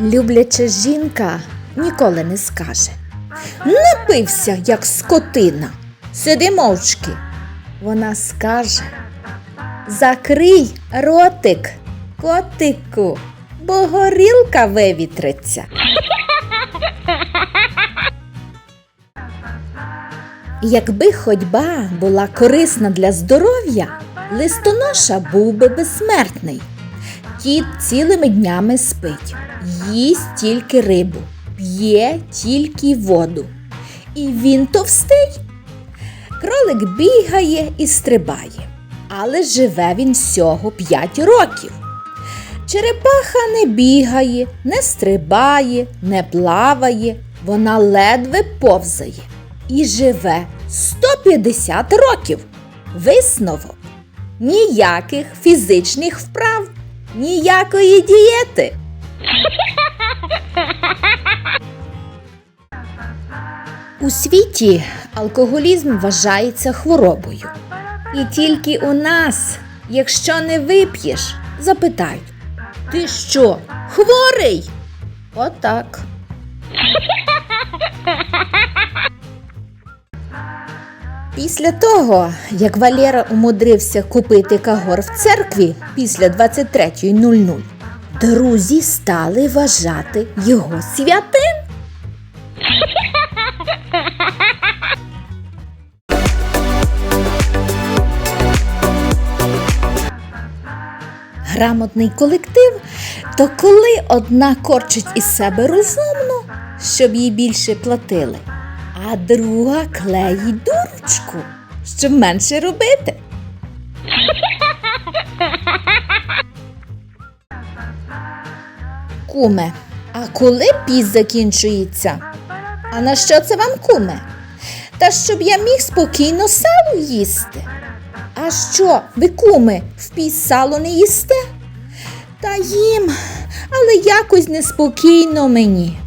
Любляча жінка ніколи не скаже. Напився, як скотина. Сиди мовчки. Вона скаже. Закрий ротик, котику, бо горілка вивітриться. Якби ходьба була корисна для здоров'я, листоноша був би безсмертний. Кіт цілими днями спить, їсть тільки рибу, п'є тільки воду. І він товстий. Кролик бігає і стрибає, але живе він всього 5 років. Черепаха не бігає, не стрибає, не плаває, вона ледве повзає і живе 150 років. Висновок ніяких фізичних вправ, ніякої дієти. У світі алкоголізм вважається хворобою. І тільки у нас, якщо не вип'єш, запитають: Ти що, хворий? Отак. Після того, як Валера умудрився купити кагор в церкві після 23.00, друзі стали вважати його святим. Грамотний колектив то коли одна корчить із себе розумну, щоб їй більше платили, а друга клеїть дурочку, щоб менше робити. Куме, а коли піс закінчується? А на що це вам, куме? Та щоб я міг спокійно сало їсти. А що, ви, куми, в піс сало не їсте? Та їм, але якось неспокійно мені.